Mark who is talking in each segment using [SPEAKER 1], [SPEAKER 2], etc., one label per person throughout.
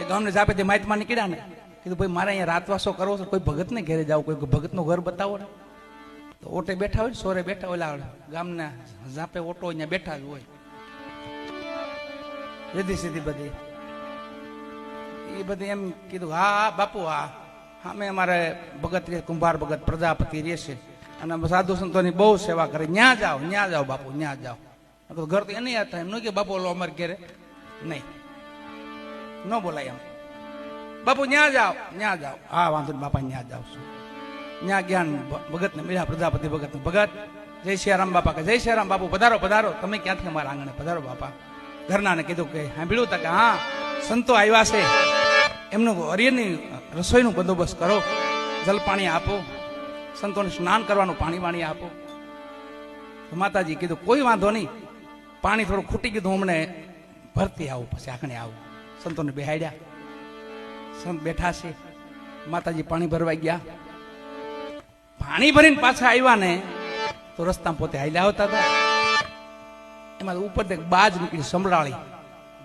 [SPEAKER 1] એ ગામને જાપેથી માહિતમાં નીકળ્યા ને. કીધું, ભાઈ, મારે અહીંયા રાતવાસો કરવો છે. કોઈ ભગતને ઘેરે જાવ, કોઈ ભગતનું ઘર બતાવો ને. તો ઓટે બેઠા હોય સોરે બેઠા ઓલા ગામના જાપે ઓટો અહીંયા બેઠા જ હોય. રીધી સીધી બધી. એ બધી એમ કીધું, હા, બાપુ, હા. અમે અમારે ભગત રહે કુંભાર ભગત પ્રજાપતિ રહેશે અને સાધુ સંતોની બહુ સેવા કરે. ન્યા જાઓ ન્યા જાઓ, બાપુ, ન્યા જાઓ. ઘર તો એને યાદ થાય એમ નહીં કે બાપુ, ઓલો અમારે ઘેરે. નહીં. ન બોલાય એમ બાપુ ન્યા જાઓ ન્યા જાઓ હા વાંધો બાપા ન્યા જાઓ છું ન્યા જ્ઞાન ભગત ને મળ્યા પ્રજાપતિ ભગત ભગત જય સિયારામ બાપા કે જય સિયારામ બાપુ પધારો પધારો તમે ક્યાંથી અમારા આંગણે પધારો બાપા ઘરનાને કીધું કે સાંભળ્યું તા કે હા સંતો આવ્યા છે એમનું હરિયરની રસોઈનું બંદોબસ્ત કરો જલ પાણી આપો સંતોને સ્નાન કરવાનું પાણી વાણી આપો માતાજી કીધું કોઈ વાંધો નહીં પાણી થોડું ખૂટી ગયું હમણે ભરતી આવું પછી આખણે આવું સંતોને બેહાડ્યા. સંત બેઠા છે. માતાજી પાણી ભરવા ગયા. પાણી ભરીને પાછા આવ્યા ને તો રસ્તામાં પોતે હાલ્યા આવતા હતા. એમાં ઉપર એક બાજ નીકળી સંભળાળી.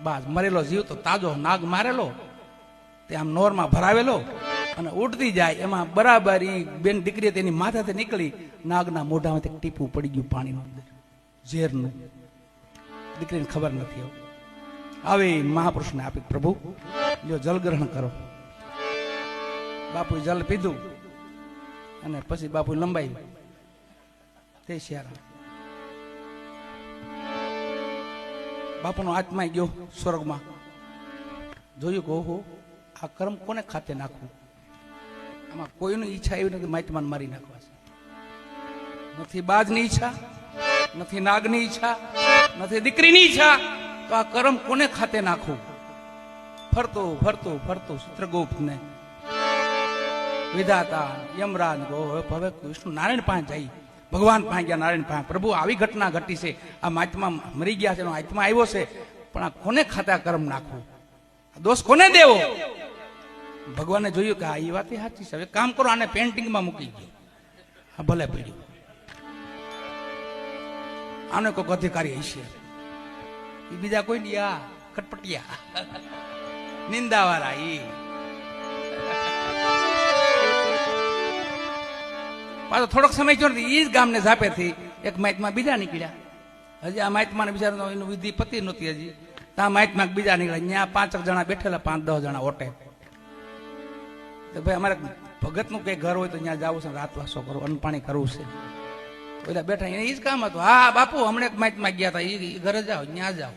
[SPEAKER 1] બાજ મરેલો જીવ તો તાજો, નાગ મારેલો. તે આમ નોરમાં ભરાવેલો અને ઉડતી જાય. એમાં બરાબર એ બેન દીકરી તેની માથાથી નીકળી. નાગના મોઢામાંથી ટીપું પડી ગયું પાણીનું અંદર. ઝેરનું. દીકરીને ખબર નથી હવે. આવી મહાપુરુષને આપી પ્રભુ જલ ગ્રહણ કરો. બાપુએ જલ પીધું અને પછી બાપુ લંબાઈ. તે શિયાળા. બાપુનો આત્મા ગયો સ્વર્ગમાં. જોયું કે ઓહો, આ કર્મ કોને ખાતે નાખવું? આમાં કોઈની ઈચ્છા એવી નથી માહિતમાન મારી નાખવા છે. નથી બાજની ઈચ્છા, નથી નાગની ઈચ્છા, નથી દીકરીની ઈચ્છા. તો આ કરમ કોને ખાતે નાખવું? ફરતો ફરતો ફરતો ચિત્રગુપ્ત ને વિધાતા યમરાજ ગો, હવે વિષ્ણુ નારાયણ પાસે જઈ. ભગવાન પાસે ગયા, નારાયણ પાસે. પ્રભુ, આવી ઘટના ઘટી છે. આ આત્મા મરી ગયા છે, એનો આત્મા આવ્યો છે. પણ આ કોને ખાતે કર્મ નાખવું? દોષ કોને દેવો? ભગવાને જોયું કે આ એ વાત સાચી છે. હવે કામ કરો, આને પેન્ટિંગમાં મૂકી ગયો. આ ભલે પડ્યું. આનો કોઈક અધિકારી હશે. એ બીજા કોઈ નહીં, આ કટપટિયા નિંદાવાળા ઈ પાછો થોડોક સમય થયો એ જ ગામને ઝાપેથી એક માહિતમાં બીજા નીકળ્યા. હજી આ માહિતમાં બિચારો એનું વિધિ પતિ નહોતી હજી. ત્યાં માહિતમાં બીજા નીકળ્યા. ત્યાં પાંચક જણા બેઠેલા, પાંચ દસ જણા ઓટે. તો ભાઈ અમારે ભગતનું કઈ ઘર હોય તો ત્યાં જવું છે રાત વાસો કરો અન્ન પાણી કરવું છે. પેલા બેઠા એ જ કામ હતું. હા, બાપુ, હમણાં એક માહિતમાં ગયા હતા એ ઘરે જાઓ ત્યાં જાઓ.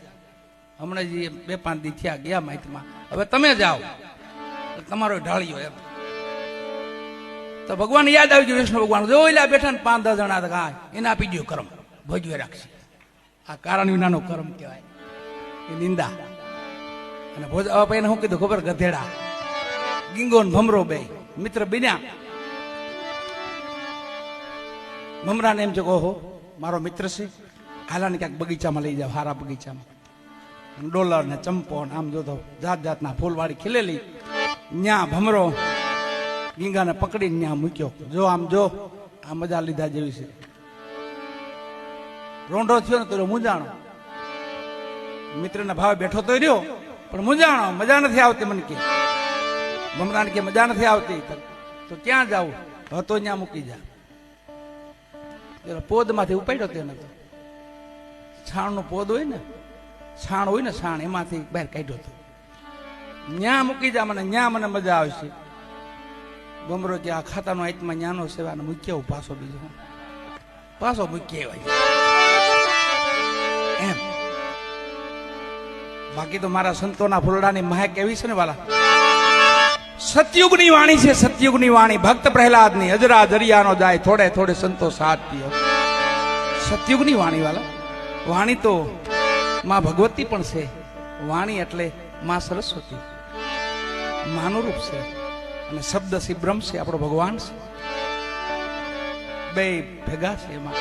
[SPEAKER 1] હમણાં જે બે પાંચ દી થયા ગયા માહિતમાં હવે તમે જાઓ. તમારો ઢાળ્યો એમ. તો ભગવાન યાદ આવી ગયું, વિષ્ણુ ભગવાન. જો એલા બેઠા ને પાંચ દસ જણા હતા હા એને આપી દો કર્મ. ભજવે રાખશે. આ કારણ વિનાનો કર્મ કહેવાય. એ નિંદા. અને ભોજ હવે એને શું કીધું ખબર? ગધેડા. ગીંગો ભમરો બે. મિત્ર બન્યા. ભમરાને એમ છે કે ઓહો, મારો મિત્ર છે. હાલાને ક્યાંક બગીચામાં લઈ જાવ હારા બગીચામાં. ડોલર ને ચંપો ને આમ જોતો જાત જાતના ફૂલવાળી ખીલેલી. ન્યા ભમરો, ગીંગાને પકડીને ન્યા મૂક્યો. જો આમ જો, આ મજા લીધા જેવી છે. રોંઢો થયો ને તો મૂંઝાણો. મિત્રના ભાવે બેઠો તો રહ્યો, પણ મૂંઝાણો, મજા નથી આવતી મને કે. ભમરાને કે મજા નથી આવતી, તો ક્યાં જાવું? હતો ત્યાં મૂકી જા. પોદમાંથી ઉપાડ્યો તેને તો. છાણનો પોદ હોય ને, છાણ હોય ને છાણ, એમાંથી બહાર કાઢ્યો હતો ન્યા મૂકી જા મને, ન્યા મને મજા આવશે. ગમરો કે આ ખાતાનો આત્મા ન્યાનો સેવાનો મૂક્યો, હું પાછો બીજો. પાછો મૂકી આવ્યા એમ. બાકી તો મારા સંતોના ફૂલડાની મહેક એવી છે ને વાલા? સતયુગની વાણી છે, સતયુગની વાણી. ભક્ત પ્રહલાદની અજરા દરિયાનો જાય, થોડે થોડે સંતો સાથ પીઓ. સતયુગની વાણી વાલા, વાણી તો માં ભગવતી પણ છે. વાણી એટલે માં સરસ્વતી. માનું રૂપ છે. અને શબ્દ બ્રહ્મ છે, આપણો ભગવાન છે. બે ભેગા છે એમાં.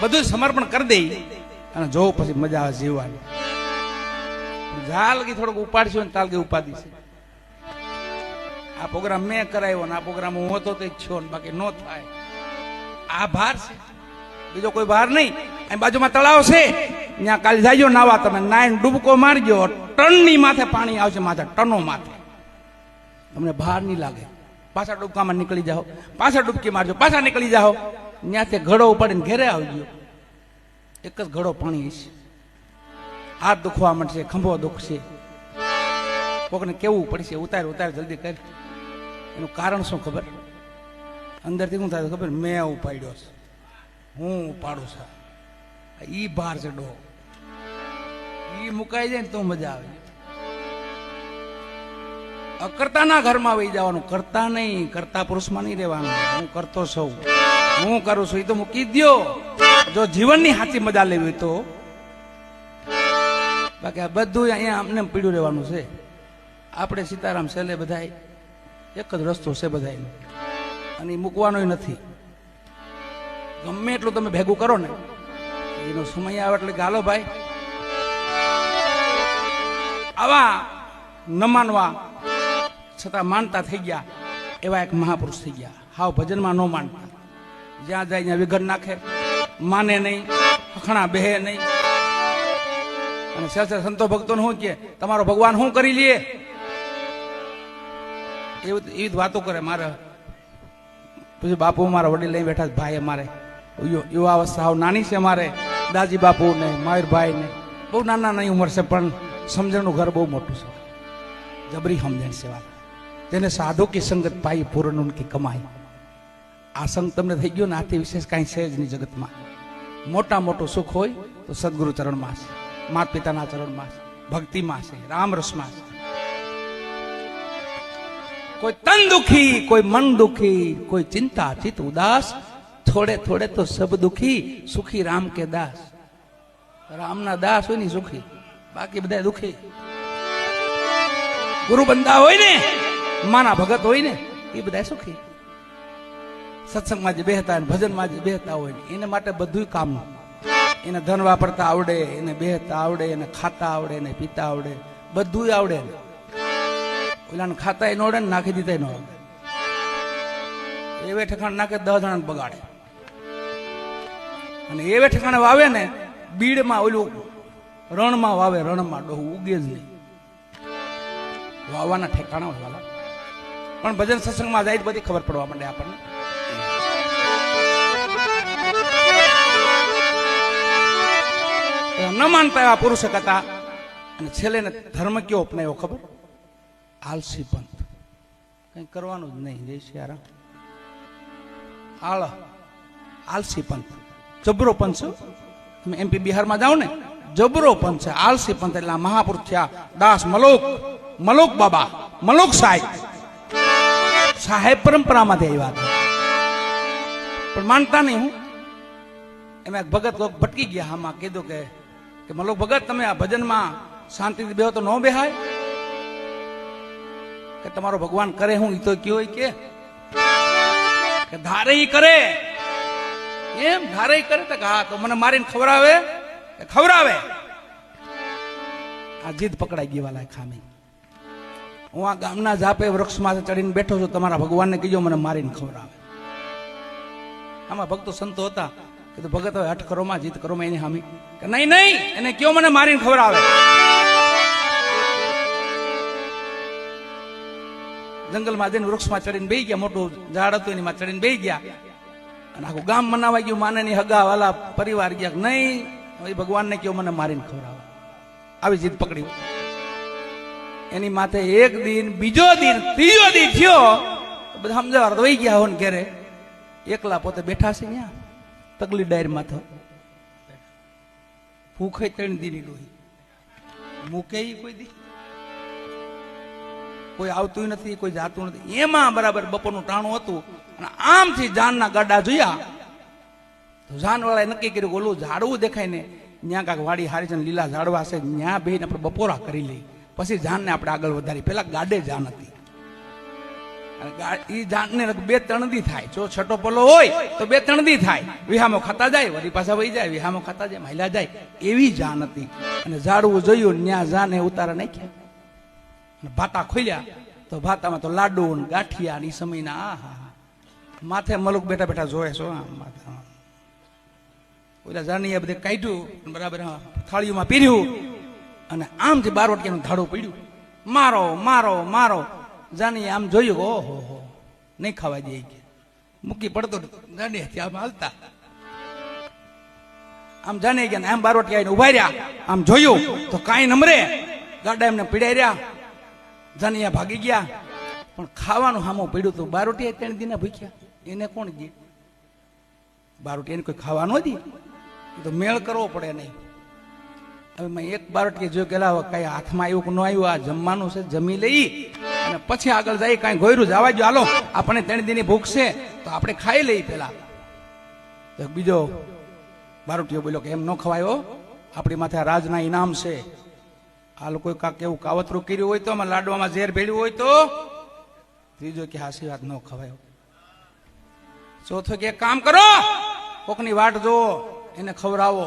[SPEAKER 1] બધું સમર્પણ કરી દઈ અને જોવું પછી મજા આવે જીવવાની. જાલગી થોડોક ઉપાડશું ને તાલગી ઉપાડી છે આ પ્રોગ્રામ મેં કરાવ્યો ને આ પ્રોગ્રામ હું હતો તે છો ને બાકી નો થાય. આ ભાર છે. બીજો કોઈ ભાર નહીં. અહીં બાજુમાં તળાવ છે. ત્યાં કાલે જાજો નાવા તમે નાઈન ડૂબકો મારજો. ટનની માથે પાણી આવશે માથે, ટનો માથે. તમને ભાર નહીં લાગે. પાછા ડૂબકામાં નીકળી જાઓ. પાછા ડૂબકી મારજો. પાછા નીકળી જાઓ. ત્યાંથી ઘડો ઉપાડીને ઘેરે આવજો. એક જ ઘડો પાણી હશે. હાથ દુખવા માંડશે, ખંભો દુખશે. કોકને કેવું પડશે, ઉતાર ઉતાર, જલ્દી કર. એનું કારણ શું ખબર? અંદરથી શું થાય ખબર? મેં ઉપાડ્યો છે. હું ઉપાડું છું. ઈ બહાર છે ડો ઈ મુકાઈ જાય ને તો મજા આવે. અકર્તાના ઘરમાં વહી જવાનું. કરતા નહીં, કરતા પુરુષમાં નહીં રહેવાનું. હું કરતો છું. હું કરું છું. એ તો મૂકી દ્યો. જો જીવનની સાચી મજા લેવી તો બાકી આ બધું અહીંયા અમને પીડ્યું રહેવાનું છે. આપણે સીતારામ છેલ્લે બધા એક જ રસ્તો છે બધા અને એ મૂકવાનો નથી. ગમે એટલું તમે ભેગું કરો ને, એનો સમય આવે એટલે ગાલો ભાઈ. આવા ન માનવા છતાં માનતા થઈ ગયા એવા એક મહાપુરુષ થઈ ગયા. હાવ ભજનમાં ન માનતા. જ્યાં જાય ત્યાં વિઘન નાખે, માને નહીં ખણા બેહે નહીં. અને સહેજ સંતો ભક્તોને શું કે, તમારો ભગવાન શું કરી લે? એવું એવી વાતો કરે મારે. પછી બાપુ મારા વડીલ લઈ બેઠા ભાઈ અમારે. યુવા અવસ્થા નાની છે અમારે, દાજી બાપુ ને માયુરભાઈ ને બહુ નાના નાની ઉંમર છે, પણ સમજણનું ઘર બહુ મોટું છે. જબરી સમજણ સેવા તેને સાધુ કે સંગત પાઈ, પૂરણ કે કમાઈ. આ સંગ તમને થઈ ગયો ને, આથી વિશેષ કાંઈ છે જ નહીં જગતમાં. મોટા મોટું સુખ હોય તો સદગુરુ ચરણમાં છે માતા પિતાના ચરણમાં છે, ભક્તિમાં છે રામ રસમાં છે. કોઈ તન દુખી, કોઈ મન દુખી, કોઈ ચિંતા ચિત ઉદાસ, થોડે થોડે તો સબ દુખી, સુખી રામ કે દાસ. રામના દાસ હોય ને સુખી, બાકી બધા દુખી. ગુરુ બંદા હોય ને, માના ભગત હોય ને એ બધા સુખી. સત્સંગમાં જે બેહતા ભજનમાં જે બેહતા હોય એને માટે બધું કામનું એને ધન વાપરતા આવડે, એને બેહતા આવડે, એને ખાતા આવડે, એને પીતા આવડે. બધું આવડે ઓલાને ખાતા ન આવડે ને નાખી દીધા ન આવડે. એવે ઠેકાણ નાખે દસ જણાને બગાડે. અને એવે ઠેકાણે વાવે ને, બીડમાં ઓલું રણમાં વાવે, રણમાં ડોહું, ઉગે જ નહીં. વાવવાના ઠેકાણા વાલા. પણ ભજન સત્સંગમાં જાય બધી ખબર પડવા માંડે આપણને. ન માનતા એવા પુરુષ હતા. અને છેલ્લે ધર્મ કયો અપનાવ્યો ખબર? આલસી પંથ. કઈ કરવાનું જ નહીં, જય સિયારામ. આળ, આલસી પંથ. જબરો પંથ છે. તમે એમપી બિહારમાં જાઓ ને, જબરો પંથ છે. આલસી પંથ એટલે મહાપુરુષ થયા દાસ મલોક મલોક બાબા, મલોક સાહેબ. સાહેબ પરંપરામાંથી આવ્યા હતા. પણ માનતા નહીં હું. એમાં એક ભગત ભટકી ગયા, આમાં કીધું કે કે મલોક ભગત, તમે આ ભજનમાં શાંતિથી બેહો તો ન બેહાય? કે તમારો ભગવાન કરે હું, ઈ તો કયો કે? ધારે ઈ કરે. એમ ધારે કરે તો હા, તો મને મારીને ખવડાવે? ખવડાવે? આ જીદ પકડાઈ ગઈ વાલા ખામી. હું આ ગામના જાપે વૃક્ષમાં ચડીને બેઠો છું, તમારા ભગવાનને કહીજો મને મારીને ખવડાવે. આમાં ભક્તો સંતો હતા. કે તો ભગત હવે હટ કરો માં જીત કરોમાં એની હામી. કે નહીં નહીં, એને કયો મને મારીને ખબર આવે? જંગલમાં જઈને વૃક્ષમાં ચડીને બેસી ગયા, મોટું ઝાડ હતું, એની માં ચડીને બેસી ગયા. અને આખું ગામ મનાવા ગયું, માને ની હગા વાલા પરિવાર ગયા નહીં, હવે ભગવાનને કયો મને મારીને ખબર આવે? આવી જીદ પકડી. એની માથે એક દિન, બીજો દિન, ત્રીજો દિન થયો. બધા સમજાવવા વહી ગયા હોય ઘેરે. એકલા પોતે બેઠા છે ત્યાં તગલી ડાયર માથે ભૂખે ત્રણ દીની લોહી મૂકે કોઈ દી? કોઈ આવતું નથી, કોઈ જાતું નથી. એમાં બરાબર બપોરનું ટાણું હતું અને આમથી જાનના ગાડા જોયા. તો જાનવાળાએ નક્કી કર્યું ઓલું ઝાડવું દેખાય ને ત્યાં કાંક વાડી હારી છે લીલા ઝાડવા છે ત્યાં બેહીને આપણે બપોરા કરી લઈ પછી જાનને આપણે આગળ વધારી પેલા ગાડે જાન હતી. ગા- ઈ બે ત્રણ દી થાય. જો છઠ્ઠો પલો હોય, તો બે ત્રણ દી થાય. વિહામો ખાતા જાય, વળી પાછા વહી જાય, વિહામો ખાતા જાય, મહિલા જાય. એવી જાન હતી. અને ઝાડવું જોયું ત્યાં જાને ઉતારા નાખ્યા. ભાતા ખોલ્યા. તો ભાતામાં તો લાડુ ગાંઠિયા ને સમયના, આ હા માથે મલુક બેઠા બેઠા જોવે છો આમ ઓલા જાનીએ બધે કાઢ્યું બરાબર થાળીઓમાં પીર્યું. અને આમથી બારવટિયાનું ધાડું પડ્યું. મારો મારો મારો. જાનીએ આમ જોયું, ઓહો, હો નહીં ખાવા દે કે. મૂકી પડતો જાનીએથી આમ હાલતા. આમ જાને ગયા ને આમ બારવટિયા આવીને ઊભા રહ્યા. આમ જોયું તો કાંઈ નમરે. ગાડા એમને પીડાઈ રહ્યા. જાનિયા ભાગી ગયા. પણ ખાવાનું હામો પીડ્યું તું બારોટી ત્રણ દિના ભૂખ્યા. એને કોણ દે? એને કોઈ ખાવા ન દે? તો મેળ કરવો પડે નહીં. હવે મેં એક બારોટી જોયું કે લાવો કઈ હાથમાં આવ્યું કે ન આવ્યું? આ જમવાનું છે, જમી લઈ. અને પછી આગળ જાય કાંઈ ગોયરું જવા જો હાલો આપણે ત્રણ દિની ભૂખ છે, તો આપણે ખાઈ લઈ પેલા બીજો બારોટિયો બોલ્યો કે, એમ ન ખવાયો આપણી માથે રાજના ઇનામ છે. આ લોકોએ કાંક એવું કાવતરું કર્યું હોય તો, આમાં લાડવામાં ઝેર ભેળ્યું હોય તો. ત્રીજો કે હાસી વાત, ન ખવાયો ચોથો કે કામ કરો, કોકની વાટ જો એને ખવડાવો.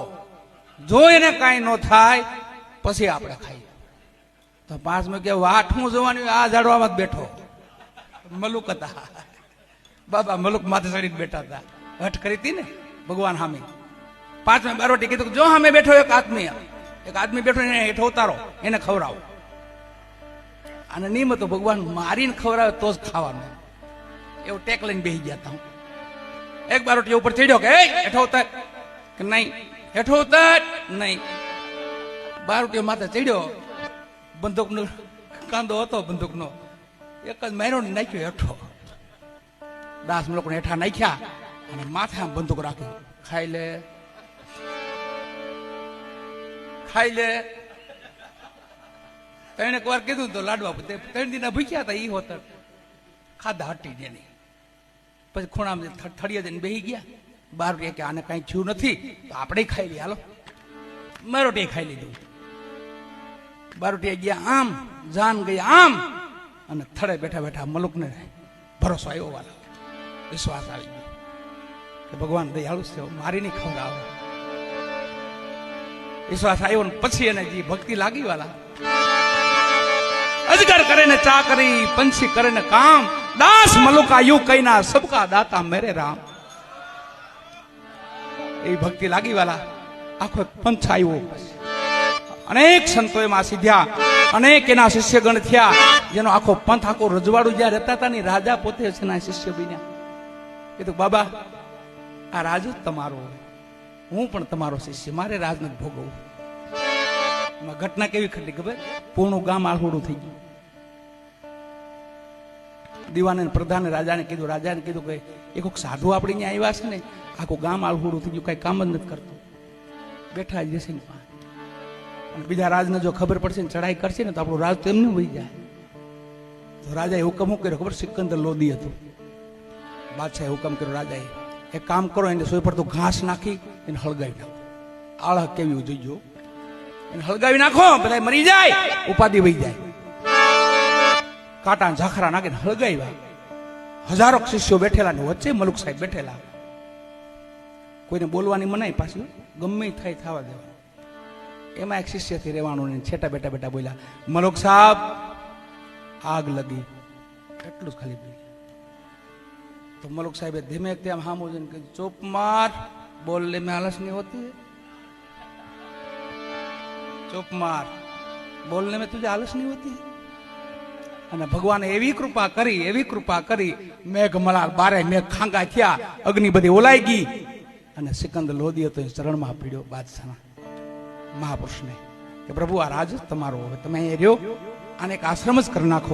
[SPEAKER 1] જો એને કાંઈ ન થાય, પછી આપણે ખાઈએ. તો પાંચમો કે વાઠું જોવાની હોય, આ ઝાડવામાં જ બેઠો. મલુક હતા. બાબા મલુક માથે ચડીને બેઠા હતા. હઠ કરી હતી ને ભગવાન સામે પાંચમે બારોટી કીધું જો સામે બેઠો એક આદમી એક આદમી બેઠો એને હેઠો ઉતારો એને ખવડાવો. અને નિયમ તો ભગવાન મારીને ખવડાવે તો જ ખાવાનું. એવું ટેક લઈને બેસી ગયા હતા એક બારોટી ઉપર ચડ્યો કે "એ, હેઠો ઉતર. કે નહીં. હેઠો ઉતર. નહીં. બારોટીઓ માથે ચડ્યો. બંદૂકનો કાંદો હતો, બંદૂકનો. એક જ માર્યો નાખ્યો હેઠો. દાસ લોકોને હેઠા નાખ્યા અને માથામાં બંદૂક રાખ્યો. ખાઈ લે. ખાઈ લે. ત્રણ એક વાર કીધું તો લાડવા ત્રણ દિન ભૂખ્યા હતા એ હોતર. ખાધા હટી દે નહીં પછી ખૂણામાં થળિયા જઈને બેસી ગયા. બાર કે આને કાંઈ થયું નથી, તો આપણે ખાઈ લઈએ. હાલો. મારોટી ખાઈ લીધું. બારોટી ગયા આમ, જાન ગઈ આમ, અને થડે બેઠા બેઠા મલુકને ભરોસો આવ્યો વાળા. વિશ્વાસ આવી ગયો. ભગવાન દયાળુ છે મારી નહીં ખબર આવે. વિશ્વાસ આવ્યો ને પછી એને જે ભક્તિ લાગી વાલા અજગર કરે ને ચા કરી, પંછી કરે ને કામ. દાસ મલુકા યુ કઈના, સબકા દાતા મેરે રામ. એ ભક્તિ લાગી વાલા આખો પંથ આવ્યો અનેક સંતો એમાં સીધ્યા, અનેક એના શિષ્યગણ થયા. જેનો આખો પંથ, આખો રજવાડું જ્યાં રહેતા હતા ને રાજા પોતે એના શિષ્ય બન્યા. કીધું, બાબા, આ રાજ જ તમારો હું પણ તમારો શિષ્ય, મારે રાજ નથી ભોગવવું. એમાં ઘટના કેવી ઘટી ખબર? પૂર્ણું ગામ આલહોડું થઈ ગયું. દીવાને પ્રધાને રાજાને કીધું રાજાને કીધું કે એક કોઈક સાધુ આપણે અહીંયા આવ્યા છે ને, આખું ગામ આલહોડું થઈ ગયું, કઈ કામ જ નથી કરતું. બેઠા જશે ને બીજા રાજને જો ખબર પડશે ને ચડાઈ કરશે ને તો આપણું રાજ તો એમને વહી જાય. તો રાજાએ હુકમ શું કર્યો ખબર? સિકંદર લોદી હતું. બાદશાહે હુકમ કર્યો, રાજાએ, એક કામ કરો, એને સોય પર તો ઘાસ નાખી એને હળગાવી નાખો. આળહ કેવી જોઈજો એને હળગાવી નાખો બધા મરી જાય, ઉપાધિ વહી જાય. કાંટા ઝાખરા નાખીને હળગાવ્યા. હજારો શિષ્યો બેઠેલા ને વચ્ચે મલુક સાહેબ બેઠેલા. કોઈને બોલવાની મનાય પાછી, ગમે થાય થવા દેવાનું એમાં એક શિષ્યથી રહેવાનું છેટા બેટા બેટા બોલ્યા, મલોક સાહેબ આગ લગી. એટલું જ ખાલી બોલ્યા. તો મલોક સાહેબે ધીમે આમ હામો જઈને કહ્યું ચોપ માર બોલને મેં આલસ નહીં હોતી ચોપ માર બોલને મેં તુજે આલસ નહીં હોતી અને ભગવાને એવી કૃપા કરી, એવી કૃપા કરી, મેઘ મલાર બારે મેઘ ખાંગા થયા, અગ્નિ બધી ઓલાઈ ગઈ. અને સિકંદર લોધી હતો એ ચરણમાં પીડ્યો બાદશાહના. મહાપુરુષને કે પ્રભુ આ રાજ તમારો હવે તમે એ રહ્યો આને એક આશ્રમ જ કરી નાખો.